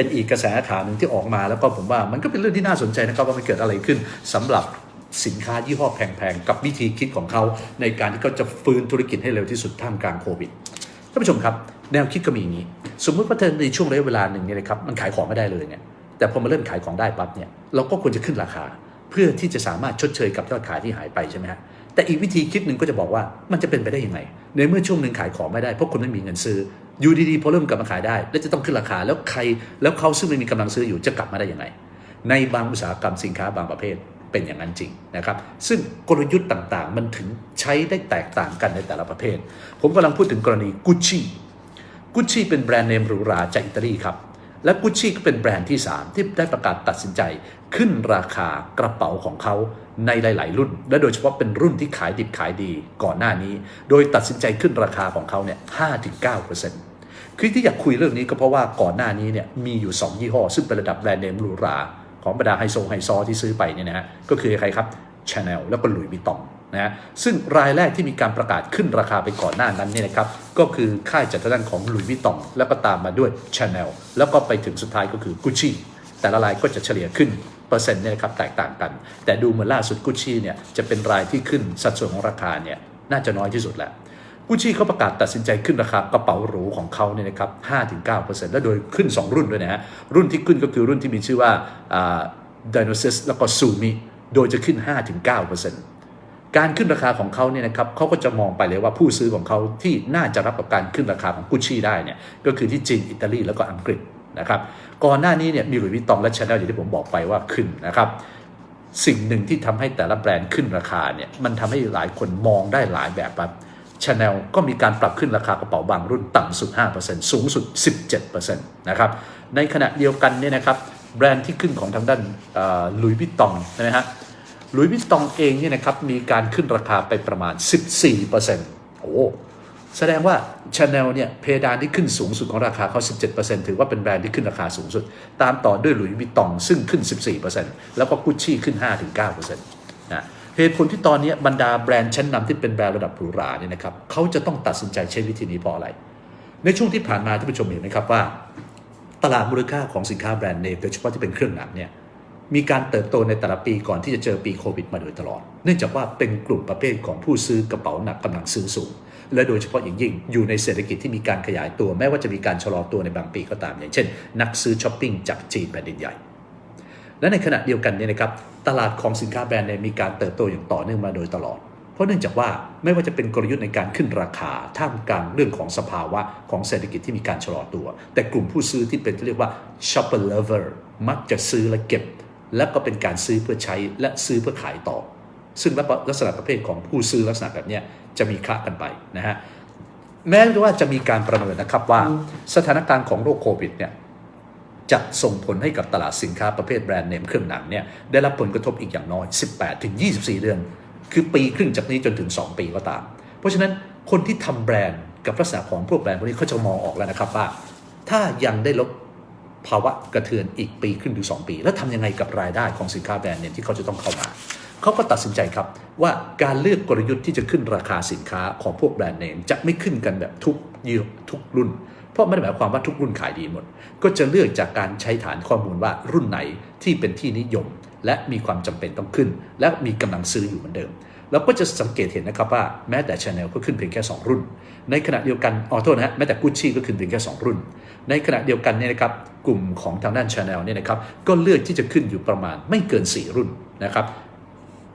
เป็นอีกกระแสข่าวหนึ่งที่ออกมาแล้วก็ผมว่ามันก็เป็นเรื่องที่น่าสนใจนะครับว่ามันเกิดอะไรขึ้นสำหรับสินค้ายี่ห้อแพงๆ กับวิธีคิดของเขา ในการที่เขาจะฟื้นธุรกิจให้เร็วที่สุดท่ามกลางโควิดท่านผู้ชมครับ แนวคิดก็มีอย่างนี้ สมมุติว่าเธอในช่วงระยะเวลาหนึ่งเนี่ยนะครับมันขายของไม่ได้เลยเนี่ยแต่พอมาเริ่มขายของได้ปั๊บเนี่ยเราก็ควรจะขึ้นราคา เพื่อที่จะสามารถชดเชยกับยอดขายที่หายไปใช่ไหมฮะแต่อีกวิธีคิดหนึ่งก็จะบอกว่ามันจะเป็นไปได้ยังไงในเมื่อช่วงหนึ่งขายของไม่ได้เพราะคนไม่มีเงินซื้อ อยู่ดีๆพอเริ่มกลับมาขายได้ แล้วจะต้องขึ้นราคาแล้วใครแล้วเขาซึ่งไม่มีกำลังซื้ออยู่จะกลับมาได้ยังไง ในบางอุตสาหกรรมสินค้าบางประเภทเป็นอย่างนั้นจริงนะครับ ซึ่งกลยุทธ์ต่างๆ มันถึงใช้ได้แตกต่างกันในแต่ละประเภท ผมกำลังพูดถึงกรณีกุชชี่กุชชี่เป็นแบรนด์เนมหรูหราจากอิตาลีครับและกุชชี่ก็เป็นแบรนด์ที่ 3 ที่ได้ประกาศตัดสินใจขึ้นราคากระเป๋าของเขาในหลาย ๆ รุ่น และโดยเฉพาะเป็นรุ่นที่ขายดิบขายดีก่อนหน้านี้ โดยตัดสินใจขึ้นราคาของเขาเนี่ย 5-9% คือที่อยากคุยเรื่องนี้ก็เพราะว่าก่อนหน้านี้เนี่ยมีอยู่ 2 ยี่ห้อ ซึ่งเป็นระดับแบรนด์เนมหรูหราของบรรดาไฮโซไฮซอที่ซื้อไปเนี่ยนะฮะก็คือใครครับ Chanel แล้วก็หลุยส์วิตตองนะฮะซึ่งรายแรกที่มีการประกาศขึ้นราคาไปก่อนหน้านั้นเนี่ยนะครับก็คือค่ายจัดตั้งของหลุยส์วิตตองแล้วก็ตามมาด้วย Chanel แล้วก็ไปถึงสุดท้ายก็คือ Gucci แต่ละรายก็จะเฉลี่ยขึ้นเปอร์เซ็นต์เนี่ยนะครับแตกต่างกัน แต่ดูเหมือนล่าสุด Gucci เนี่ยจะเป็นรายที่ขึ้นสัดส่วนของราคาเนี่ยน่าจะน้อยที่สุดแหละ กุชชี่เขาประกาศตัดสินใจขึ้นราคากระเป๋าหรูของเขาเนี่ยนะครับ5-9%และโดยขึ้น 2 รุ่นด้วยนะฮะรุ่นที่ขึ้นก็คือรุ่นที่มีชื่อว่าด i โนซิสแล้วก็ซูมิโดยจะขึ้น 5-9%การขึ้นราคาของเขาเนี่ยนะครับเขาก็จะมองไปเลยว่าผู้ซื้อของเขาที่น่าจะรับกับการขึ้นราคาของกุชชี่ได้เนี่ยก็คือที่จีนอิตาลีแล้วก็อังกฤษนะครับก่อนหน้านี้เนี่ยมีหลุยส์วิตตองและชาแนลอย่างที่ผมบอกไปว่าขึ้นนะครับสิ่งหนึ่งที่ทำให้แต่ละแบรนด์ขึ้นราคาเนี่ยมันทำให้หลายคนมองได้หลายแบบครับ ชาแนลก็มีการปรับขึ้นราคากระเป๋าบางรุ่นต่ำสุด 5%สูงสุด 17%นะครับในขณะเดียวกันเนี่ยนะครับแบรนด์ที่ขึ้นของทางด้านลุยวิตตองใช่ไหมฮะลุยวิตตองเองเนี่ยนะครับมีการขึ้นราคาไปประมาณ 14%โอ้แสดงว่าชาแนลเนี่ยเพดานที่ขึ้นสูงสุดของราคาเขา 17%ถือว่าเป็นแบรนด์ที่ขึ้นราคาสูงสุด ตามต่อด้วยหลุยวิตตองซึ่งขึ้น 14%แล้วก็กุชชี่ขึ้น 5-9%นะ เหตุผลที่ตอนนี้บรรดาแบรนด์ชั้นนำที่เป็นแบรนด์ระดับหรูหราเนี่ยนะครับเขาจะต้องตัดสินใจใช้วิธีนี้เพราะอะไร ในช่วงที่ผ่านมาท่านผู้ชมเห็นไหมครับว่า ตลาดมูลค่าของสินค้าแบรนด์เนมโดยเฉพาะที่เป็นเครื่องหนังเนี่ยมีการเติบโตในแต่ละปีก่อนที่จะเจอปีโควิดมาโดยตลอด เนื่องจากว่าเป็นกลุ่มประเภทของผู้ซื้อกระเป๋าหนักกำลังซื้อสูง และโดยเฉพาะอย่างยิ่งอยู่ในเศรษฐกิจที่มีการขยายตัวแม้ว่าจะมีการชะลอตัวในบางปีก็ตาม อย่างเช่น นักซื้อช้อปปิ้งจากจีนแผ่นดินใหญ่ และในขณะเดียวกันเนี่ยนะครับตลาดของสินค้าแบรนด์เนมมีการเติบโตอย่างต่อเนื่องมาโดยตลอด เพราะเนื่องจากว่าไม่ว่าจะเป็นกลยุทธ์ในการขึ้นราคาท่ามกลางเรื่องของสภาวะของเศรษฐกิจที่มีการชะลอตัว แต่กลุ่มผู้ซื้อที่เป็นที่เรียกว่า shopper lover มักจะซื้อและเก็บ และก็เป็นการซื้อเพื่อใช้และซื้อเพื่อขายต่อ ซึ่งลักษณะประเภทของผู้ซื้อลักษณะแบบนี้จะมีคละกันไปนะฮะแม้ว่าจะมีการประเมินนะครับว่าสถานการณ์ของโรคโควิดเนี่ย จะส่งผลให้กับตลาดสินค้าประเภทแบรนด์เนมเครื่องหนังเนี่ยได้รับผลกระทบอีกอย่างน้อย 18ถึง24 เดือน คือปีครึ่งจากนี้จนถึง 2 ปีก็ตาม เพราะฉะนั้นคนที่ทำแบรนด์กับลักษณะของพวกแบรนด์พวกนี้เขาจะมองออกแล้วนะครับว่า ถ้ายังได้ลบภาวะกระเทือนอีกปีครึ่งถึง2ปี แล้วทำยังไงกับรายได้ของสินค้าแบรนด์เนมที่เขาจะต้องเข้ามา เขาก็ตัดสินใจครับว่าการเลือกกลยุทธ์ที่จะขึ้นราคาสินค้าของพวกแบรนด์เนมจะไม่ขึ้นกันแบบทุกยี่ทุกรุ่น เพราะไม่ได้หมายความว่าทุกรุ่นขายดีหมด ก็จะเลือกจากการใช้ฐานข้อมูลว่ารุ่นไหนที่เป็นที่นิยม และมีความจำเป็นต้องขึ้น และมีกำลังซื้ออยู่เหมือนเดิมเราก็จะสังเกตเห็นนะครับว่าแม้แต่ชาแนลก็ขึ้นเพียงแค่ 2 รุ่น ในขณะเดียวกันออโทษนะฮะแม้แต่กุชชี่ก็ขึ้นเพียงแค่ 2 รุ่น ในขณะเดียวกันเนี่ยนะครับกลุ่มของทางด้านชาแนลเนี่ยนะครับก็เลือกที่จะขึ้นอยู่ประมาณไม่เกิน 4 รุ่นนะครับ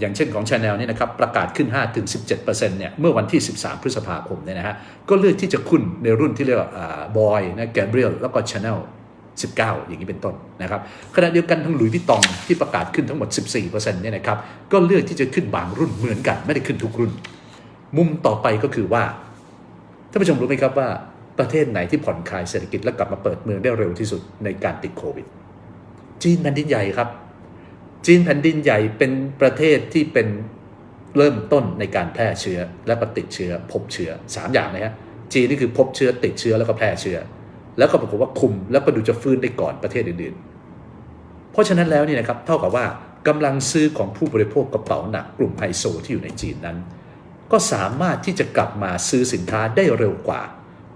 อย่างเช่นของ Chanel นี่นะครับประกาศขึ้น 5-17%เนี่ยเมื่อวันที่ 13 พฤษภาคมเนี่ยนะฮะก็เลือกที่จะขึ้นในรุ่นที่เรียกว่าบอยนะแกเบรียลแล้วก็ Chanel 19 อย่างนี้เป็นต้นนะครับขณะเดียวกันทั้งหลุยส์วิตตองที่ประกาศขึ้นทั้งหมด 14%เนี่ยนะครับก็เลือกที่จะขึ้นบางรุ่นเหมือนกันไม่ได้ขึ้นทุกรุ่น มุมต่อไปก็คือว่าท่านผู้ชมรู้ไหมครับว่าประเทศไหนที่ผ่อนคลายเศรษฐกิจและกลับมาเปิดเมืองได้เร็วที่สุดในการติดโควิดจีนแผ่นดินใหญ่ครับ จีนแผ่นดินใหญ่เป็นประเทศที่เป็นเริ่มต้นในการแพร่เชื้อและปฏิดเชื้อพบเชื้อสามอย่างนะฮะจีนนี่คือพบเชื้อติดเชื้อแล้วก็แพร่เชื้อ แล้วก็ปรากฏว่าคุมแล้วก็ดูจะฟื้นได้ก่อนประเทศอื่นๆ เพราะฉะนั้นแล้วนี่นะครับเท่ากับว่ากำลังซื้อของผู้บริโภคกระเป๋าหนักกลุ่มไฮโซที่อยู่ในจีนนั้น ก็สามารถที่จะกลับมาซื้อสินค้าได้เร็วกว่า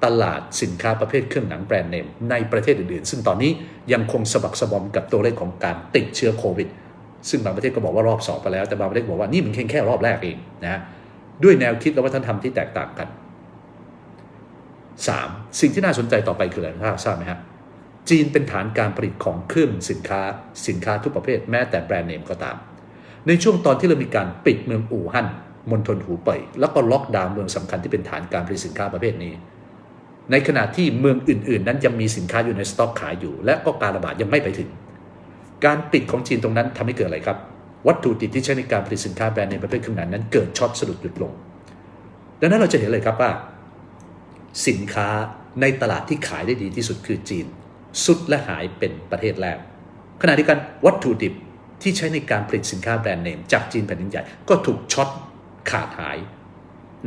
ตลาดสินค้าประเภทเครื่องหนังแบรนด์เนมในประเทศอื่นๆ ซึ่งตอนนี้ยังคงสะบักสะบอมกับตัวเลขของการติดเชื้อโควิด ซึ่งบางประเทศก็บอกว่ารอบสองไปแล้ว แต่บางประเทศบอกว่านี่มันแค่แค่รอบแรกเองนะด้วยแนวคิดและวัฒนธรรมที่แตกต่างกัน 3. สิ่งที่น่าสนใจต่อไปคืออะไรทราบไหมฮะจีนเป็นฐานการผลิตของเครื่องสินค้า สินค้าทุกประเภทแม้แต่แบรนด์เนมก็ตาม ในช่วงตอนที่เรามีการปิดเมืองอู่ฮั่นมณฑลหูเป่ยแล้วก็ล็อกดาวน์เมืองสำคัญที่เป็นฐานการผลิตสินค้าประเภทนี้ ในขณะที่เมืองอื่น ๆ นั้นยังมีสินค้าอยู่ในสต็อกขายอยู่ และก็การระบาดยังไม่ไปถึง การปิดของจีนตรงนั้นทำให้เกิดอะไรครับ วัตถุดิบที่ใช้ในการผลิตสินค้าแบรนด์เนมประเภทเครื่องหนังนั้นเกิดช็อตสะดุดหยุดลง ดังนั้นเราจะเห็นเลยครับว่า สินค้าในตลาดที่ขายได้ดีที่สุดคือจีน สุดและหายเป็นประเทศแรกขณะเดียวกันวัตถุดิบที่ใช้ในการผลิตสินค้าแบรนด์เนมจากจีนแผ่นดินใหญ่ก็ถูกช็อตขาดหาย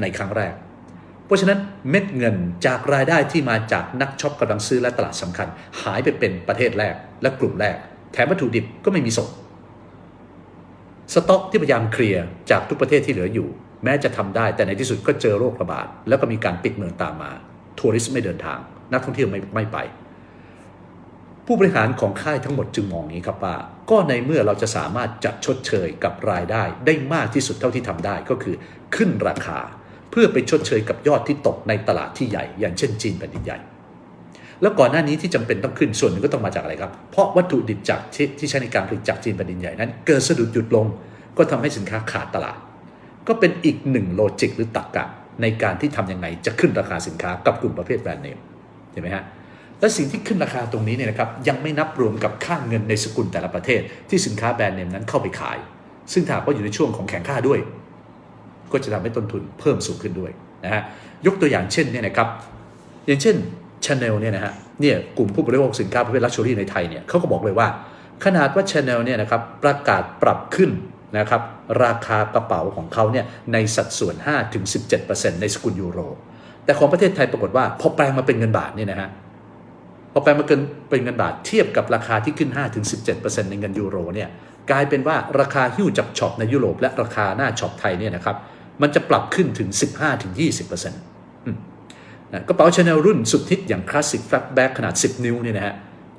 ในครั้งแรก เพราะฉะนั้นเม็ดเงินจากรายได้ที่มาจากนักช็อปกำลังซื้อและตลาดสำคัญ หายไปเป็นประเทศแรกและกลุ่มแรก แถมวัตถุดิบก็ไม่มีส่งสต็อกที่พยายามเคลียร์จากทุกประเทศที่เหลืออยู่ แม้จะทำได้แต่ในที่สุดก็เจอโรคระบาด แล้วก็มีการปิดเมืองตามมา ทัวริสต์ไม่เดินทาง นักท่องเที่ยวไม่ไม่ไป ผู้บริหารของค่ายทั้งหมดจึงมองอย่างนี้ครับว่า ก็ในเมื่อเราจะสามารถจัดชดเชยกับรายได้ ได้มากที่สุดเท่าที่ทำได้ก็คือ ขึ้นราคา เพื่อไปชดเชยกับยอดที่ตกในตลาดที่ใหญ่ อย่างเช่นจีนแผ่นดินใหญ่ แล้วก่อนหน้านี้ที่จำเป็นต้องขึ้นส่วนหนึ่งก็ต้องมาจากอะไรครับ เพราะวัตถุดิบจากที่ที่ใช้ในการผลิตจากจีนแผ่นดินใหญ่นั้น เกิดสะดุดหยุดลง ก็ทำให้สินค้าขาดตลาด ก็เป็นอีกหนึ่งโลจิกหรือตรรกะในการที่ทำยังไงจะขึ้นราคาสินค้ากับกลุ่มประเภทแบรนด์เนมเห็นไหมฮะและสิ่งที่ขึ้นราคาตรงนี้เนี่ยนะครับยังไม่นับรวมกับค่าเงินในสกุลแต่ละประเทศ ที่สินค้าแบรนด์เนมนั้นเข้าไปขาย ซึ่งถ้ากว่าอยู่ในช่วงของแข่งข้าด้วย ก็จะทำให้ต้นทุนเพิ่มสูงขึ้นด้วยนะฮะยกตัวอย่างเช่นเนี่ยนะครับอย่างเช่น ชาแนลเนี่ยนะฮะเนี่ยกลุ่มผู้บริโภคสินค้าประเภทลักชัวรี่ในไทยเนี่ยเขาก็บอกเลยว่า ขนาดว่าชาแนลเนี่ยนะครับประกาศปรับขึ้นนะครับราคากระเป๋าของเขาเนี่ยในสัดส่วน 5-17%ในสกุลยูโร แต่ของประเทศไทยปรากฏว่า พอแปลงมาเป็นเงินบาทเนี่ยนะฮะพอแปลงมาเกินเป็นเงินบาทเทียบกับราคาที่ขึ้น 5-17%ในเงินยูโรเนี่ยกลายเป็นว่าราคาหิ้วจากช็อปในยุโรปและราคาหน้าช็อปไทยเนี่ยนะครับมันจะปรับขึ้นถึง 15-20%อืม นะกระเป๋าชาแนลรุ่นสุดฮิตอย่างคลาสสิกแฟล b แบ็กขนาด 10 นิ้วเนี่ยนะฮะ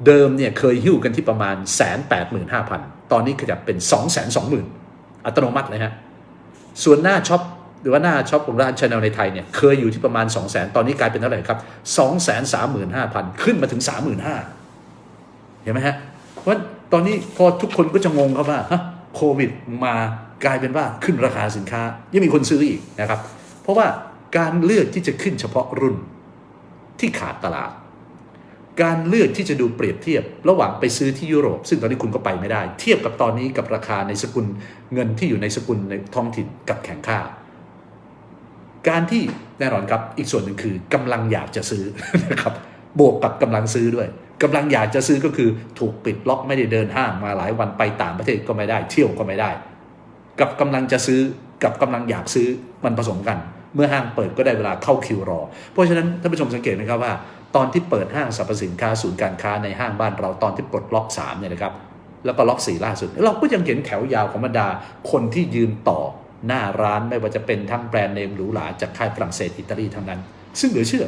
เดิมเนี่ยเคยหิ้วกันที่ประมาณ 185,000 ตอนนี้ขยับเป็น 220,000 อัตโนมัติเลยฮะส่วนหน้าช็อปหรือว่าหน้าช็อปของร้านชาแนลในไทยเนี่ยเคยอยู่ที่ประมาณ 2 0 0 0 0 0 ตอนนี้กลายเป็นเท่าไหร่ครับ 235,000 ขึ้นมาถึง 35,000 เห็นไหมฮะเพราะตอนนี้พอทุกคนก็จะงงครับว่าฮะโควิดมากลายเป็นว่าขึ้นราคาสินค้ายังมีคนซื้ออีกนะครับ เพราะว่า การเลือกที่จะขึ้นเฉพาะรุ่นที่ขาดตลาด การเลือกที่จะดูเปรียบเทียบ ระหว่างไปซื้อที่ยุโรป ซึ่งตอนนี้คุณก็ไปไม่ได้ เทียบกับตอนนี้กับราคาในสกุลเงินที่อยู่ในสกุลในท้องถิ่นกับแข่งข้าการที่แน่นอนครับอีกส่วนหนึ่งคือกำลังอยากจะซื้อนะครับบวกกับกำลังซื้อด้วยกำลังอยากจะซื้อก็คือถูกปิดล็อกไม่ได้เดินห้างมาหลายวันไปต่างประเทศก็ไม่ได้ เที่ยวก็ไม่ได้ กับกำลังจะซื้อกับกำลังอยากซื้อมันผสมกัน เมื่อห้างเปิดก็ได้เวลาเข้าคิวรอ เพราะฉะนั้นท่านผู้ชมสังเกตไหมครับว่า ตอนที่เปิดห้างสรรพสินค้าศูนย์การค้าในห้างบ้านเราตอนที่ปลดล็อก3เนี่ยนะครับแล้วก็ล็อก4ล่าสุด เราก็ยังเห็นแถวยาวของบรรดาคนที่ยืนต่อหน้าร้านไม่ว่าจะเป็นทั้งแบรนด์เนมหรูหราจากค่ายฝรั่งเศสอิตาลีทั้งนั้น ซึ่งเหลือเชื่อ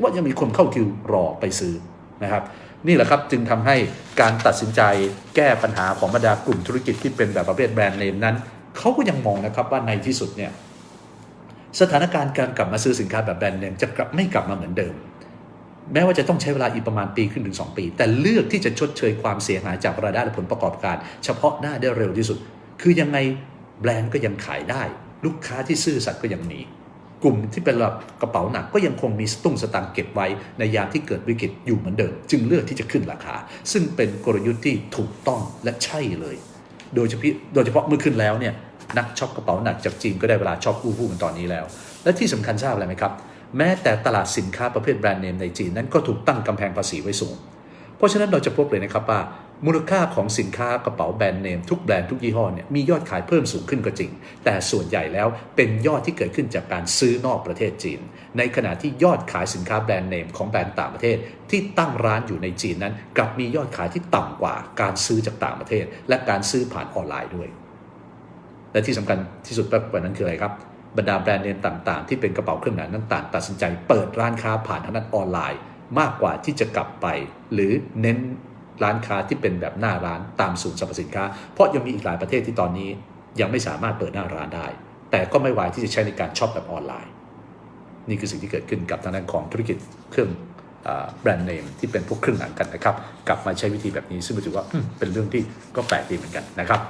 ว่ายังมีคนเข้าคิวรอไปซื้อนะครับนี่แหละครับจึงทำให้การตัดสินใจแก้ปัญหาของบรรดากลุ่มธุรกิจที่เป็นแบบประเภทแบรนด์เนมนั้นเขาก็ยังมองนะครับว่าในที่สุดเนี่ย สถานการณ์การกลับมาซื้อสินค้าแบบแบรนด์เนมจะกลับไม่กลับมาเหมือนเดิม แม้ว่าจะต้องใช้เวลาอีกประมาณปีขึ้นถึง 2 ปี แต่เลือกที่จะชดเชยความเสียหายจากรายได้และผลประกอบการ เฉพาะหน้าได้เร็วที่สุด คือยังไงแบรนด์ก็ยังขายได้ ลูกค้าที่ซื่อสัตย์ก็ยังมีกลุ่มที่เป็นระกระเป๋าหนักก็ยังคงมีสตุ้งสตางค์เก็บไว้ในยามที่เกิดวิกฤตอยู่เหมือนเดิม จึงเลือกที่จะขึ้นราคา ซึ่งเป็นกลยุทธ์ที่ถูกต้องและใช่เลย โดยเฉพาะโดยเฉพาะเมื่อขึ้นแล้วเนี่ย นักช็อปกระเป๋าหนักจากจีนก็ได้เวลาช็อปอู้ฟู่กันตอนนี้แล้ว และที่สำคัญทราบอะไรไหมครับ แม้แต่ตลาดสินค้าประเภทแบรนด์เนมในจีนนั้นก็ถูกตั้งกำแพงภาษีไว้สูง เพราะฉะนั้นเราจะพบเลยนะครับว่ามูลค่าของสินค้ากระเป๋าแบรนด์เนมทุกแบรนด์ทุกยี่ห้อเนี่ยมียอดขายเพิ่มสูงขึ้นก็จริง แต่ส่วนใหญ่แล้วเป็นยอดที่เกิดขึ้นจากการซื้อนอกประเทศจีน ในขณะที่ยอดขายสินค้าแบรนด์เนมของแบรนด์ต่างประเทศ ที่ตั้งร้านอยู่ในจีนนั้น กลับมียอดขายที่ต่ำกว่าการซื้อจากต่างประเทศ และการซื้อผ่านออนไลน์ด้วย และที่สำคัญที่สุดไปกว่านั้นคืออะไรครับ บรรดาแบรนด์เนมต่างๆ ที่เป็นกระเป๋าเครื่องหนังนั้นต่างตัดสินใจเปิดร้านค้าผ่านทางด้นออนไลน์ มากกว่าที่จะกลับไป หรือเน้นร้านค้าที่เป็นแบบหน้าร้านตามศูนย์สรรพสินค้า เพราะยังมีอีกหลายประเทศที่ตอนนี้ยังไม่สามารถเปิดหน้าร้านได้ แต่ก็ไม่ไวายที่จะใช้ในการช็อปแบบออนไลน์ นี่คือสิ่งที่เกิดขึ้นกับทางด้านของธุรกิจเครื่องแบรนด์เนมที่เป็นพวกเครื่องหนังกันนะครับ กลับมาใช้วิธีแบบนี้ซึ่งถือว่าเป็นเรื่องที่ก็แปลกดีเหมือนกันนะครับ